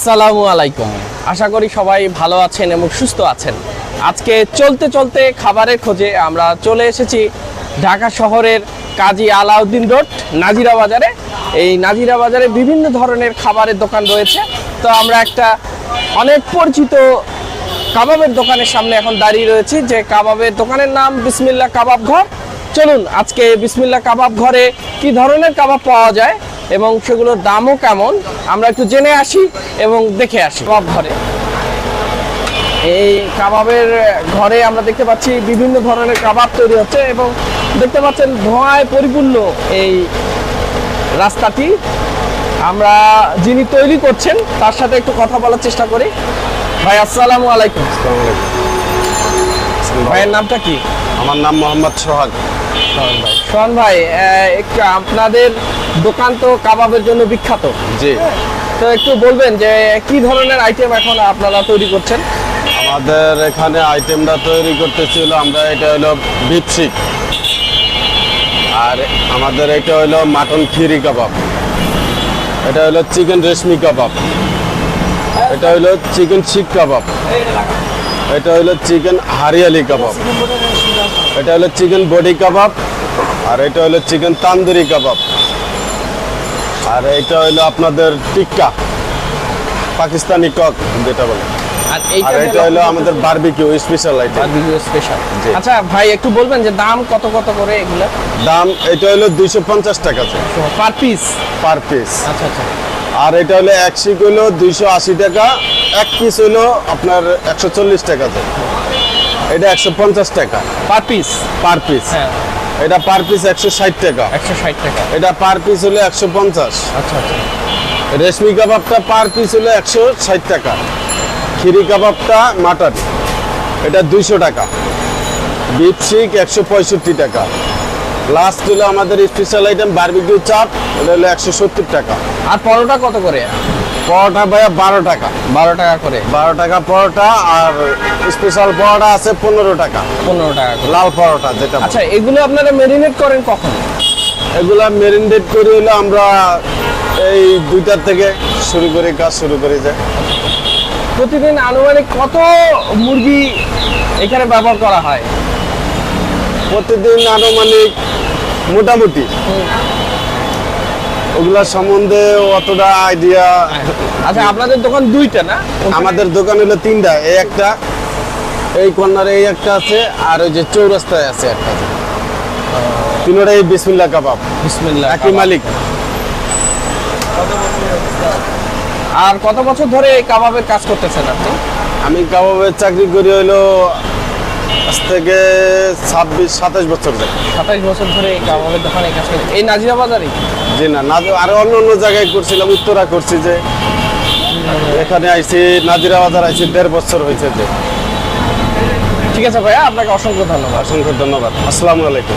আসসালামু আলাইকুম। আশা করি সবাই ভালো আছেন এবং সুস্থ আছেন। আজকে চলতে চলতে খাবারের খোঁজে আমরা চলে এসেছি ঢাকা শহরের কাজী আলাউদ্দিন রোড, নাজিরা বাজারে। এই নাজিরা বাজারে বিভিন্ন ধরনের খাবারের দোকান রয়েছে। তো আমরা একটা অনেক পরিচিত কাবাবের দোকানের সামনে এখন দাঁড়িয়ে রয়েছি, যে কাবাবের দোকানের নাম বিসমিল্লা কাবাব ঘর। চলুন আজকে বিসমিল্লা কাবাব ঘরে কি ধরনের কাবাব পাওয়া যায় এবং সেগুলোর দামও কেমন? আমরা একটু জেনে আসি এবং দেখে আসি। কাবাব ঘরে। এই কাবাবের ঘরে আমরা দেখতে পাচ্ছি বিভিন্ন ধরনের কাবাব তৈরি হচ্ছে এবং দেখতে পাচ্ছেন ধোঁয়ায় পরিপূর্ণ এই রাস্তাটি। আমরা যিনি তৈরি করছেন তার সাথে একটু কথা বলার চেষ্টা করি। ভাই আসসালামু আলাইকুম। ভাইয়ের নামটা কি? আমার নাম মোহাম্মদ সোহাগ। সোহান ভাই। ভাই একটু আপনাদের দোকান তো কাবাবের জন্য বিখ্যাত। জি। তো একটু বলবেন যে কি ধরনের আইটেম এখন আপনারা তৈরি করছেন? আমাদের এখানে আইটেমটা তৈরি করতেছিল আমরা এটা হলো বিপসিক আর আমাদের এটা হলো মাটন খিরি কাবাব। এটা হলো চিকেন রেশমি কাবাব। এটা হলো চিকেন শিক কাবাব। এটা হলো চিকেন হারিয়ালি কাবাব। এটা হলো চিকেন বডি কাবাব আর এটা হলো চিকেন তান্দুরি কাবাব। আর এটা হলো আপনাদের টিক্কা পাকিস্তানি কক যেটা বলে। আর এটা হলো আমাদের বারবিকিউ স্পেশাল আইটেম স্পেশাল আচ্ছা ভাই একটু বলবেন যে দাম কত কত করে এগুলো? দাম এটা হলো টাকা পার পিস পার পিস আচ্ছা আচ্ছা। আর এটা হলো এক শিক হলো দুইশো আশি টাকা এক পিস হলো আপনার একশো চল্লিশ টাকা এটা একশো পঞ্চাশ টাকা। Per piece? Per piece. হ্যাঁ। এটা পার পিস একশো ষাট টাকা। একশো ষাট টাকা। এটা পার পিস হলো একশো পঞ্চাশ। আচ্ছা আচ্ছা। রেশমি কাবাবটা পার পিস হলো একশো ষাট টাকা। খিরি কাবাবটা মাটন। এটা দুইশো টাকা। বিফ শিক একশো পঁয়ষট্টি টাকা। লাস্ট হলো আমাদের স্পেশাল আইটেম বারবিকিউ চাপ এটা হলো একশো সত্তর টাকা। আর পরোটা কত করে? পরোটা ভাইয়া বারো টাকা। বারো টাকা করে। বারো টাকা পরোটা আর স্পেশাল পরোটা আছে পনেরো টাকা। পনেরো টাকা লাল পরোটা যেটা আচ্ছা এগুলো আপনারা মেরিনেট করেন কখন? এগুলা মেরিনেট করে হলো আমরা এই দুইটার থেকে শুরু করি কাজ শুরু করি যে প্রতিদিন আনুমানিক কত মুরগি এখানে ব্যবহার করা হয়? প্রতিদিন আনুমানিক মোটামুটি। ওগুলা সম্বন্ধে অতটা আইডিয়া আচ্ছা আপনাদের দোকান দুইটা না? আমাদের দোকান হলো তিনটা এই একটা এই কর্নারে এই একটা আছে আর ওই যে চৌরাস্তায় আছে একটা। তিনোটাই বিসমিল্লা কাবাব। বিসমিল্লাহ একই মালিক। আর কত বছর ধরে এই কাবাবের কাজ করতেছেন আপনি? আমি কাবাবের চাকরি করি হলো আজ থেকে ছাব্বিশ সাতাশ বছর ধরে। সাতাইশ বছর ধরে এই দোকানে কাজ করছেন এই নাজিরা বাজারে? জি না আরও অন্য অন্য জায়গায় করছিলাম উত্তরা করছি যে। এখানে আইছি নাজিরা বাজার আইছি দেড় বছর হয়েছে যে। ঠিক আছে ভাইয়া আপনাকে অসংখ্য ধন্যবাদ। অসংখ্য ধন্যবাদ। আসসালামু আলাইকুম।